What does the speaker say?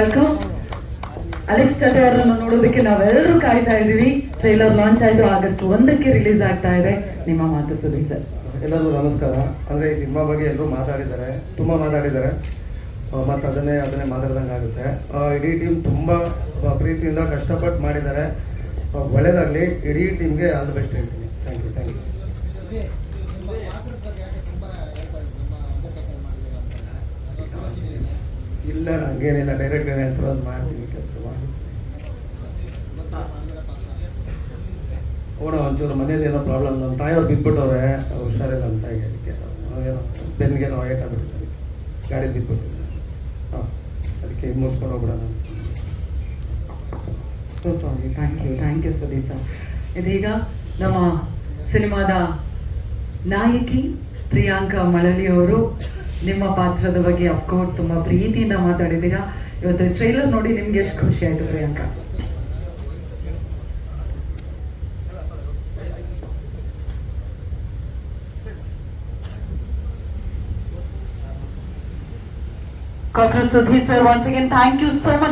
Welcome Alex ಚಟೆ ನೋಡೋದಕ್ಕೆ ನಾವೆಲ್ಲರೂ ಕಾಯ್ತಾ ಇದ್ದೀವಿ. ಟ್ರೈಲರ್ ಲಾಂಚ್ ಆಯ್ತು. ಆಗಸ್ಟ್ ಒಂದಕ್ಕೆ ರಿಲೀಸ್ ಆಗ್ತಾ ಇದೆ. ನಿಮ್ಮ ಮಾತು ಸುದೀಪ್ ಸರ್. ಎಲ್ಲರಿಗೂ ನಮಸ್ಕಾರ. ಅಂದರೆ ಈ ಸಿನಿಮಾ ಬಗ್ಗೆ ಎಲ್ಲರೂ ಮಾತಾಡಿದ್ದಾರೆ. ತುಂಬ ಮಾತಾಡಿದ್ದಾರೆ. ಮತ್ತು ಅದನ್ನೇ ಅದನ್ನೇ ಮಾತಾಡ್ದಂಗೆ ಆಗುತ್ತೆ. ಇಡೀ ಟೀಮ್ ತುಂಬ ಪ್ರೀತಿಯಿಂದ ಕಷ್ಟಪಟ್ಟು ಮಾಡಿದ್ದಾರೆ. ಒಳ್ಳೆದಾಗಲಿ. ಇಡೀ ಟೀಮ್ಗೆ ಆಲ್ ದ ಬೆಸ್ಟ್ ಹೇಳ್ತೀನಿ. ಥ್ಯಾಂಕ್ ಯು ಥ್ಯಾಂಕ್ ಯು ಇಲ್ಲ, ಹಂಗೇನಿಲ್ಲ. ಡೈರೆಕ್ಟ್ ಅದು ಮಾಡ್ತೀನಿ, ಕೆಲಸ ಮಾಡಿ. ಓಣ, ಒಂಚೂರು ಮನೇಲಿ ಏನೋ ಪ್ರಾಬ್ಲಮ್ ನಮ್ಮ ತಾಯಿಯವ್ರು ಬಿದ್ದುಬಿಟ್ಟವ್ರೆ ಹುಷಾರಿಲ್ಲ ಅಂತ ಅದಕ್ಕೆ ಏನೋ ಬೆನ್ಗೆ ನಾವು ಏಟ್ ಗಾಡಿ ಬಿದ್ದುಬಿಟ್ಟಿದ್ದಾರೆ ಹಾಂ, ಅದಕ್ಕೆ ಮುಗಿಸ್ಕೊಂಡು ಹೋಗ್ಬಿಡೋಣ so sorry thank you thank you Sudeep sir ಇದೀಗ ನಮ್ಮ ಸಿನಿಮಾದ ನಾಯಕಿ ಪ್ರಿಯಾಂಕಾ ಮಳಲಿ ಅವರು ನಿಮ್ಮ ಪಾತ್ರದ ಬಗ್ಗೆ ಅಫ್ಕೋರ್ಸ್ ತುಂಬಾ ಪ್ರೀತಿಯಿಂದ ಮಾತಾಡಿದ್ದೀರಾ ಇವತ್ತು ಟ್ರೈಲರ್ ನೋಡಿ ನಿಮ್ಗೆ ಎಷ್ಟು ಖುಷಿ ಆಯ್ತು Priyanka Congress Sudhir sir once again, thank you so much.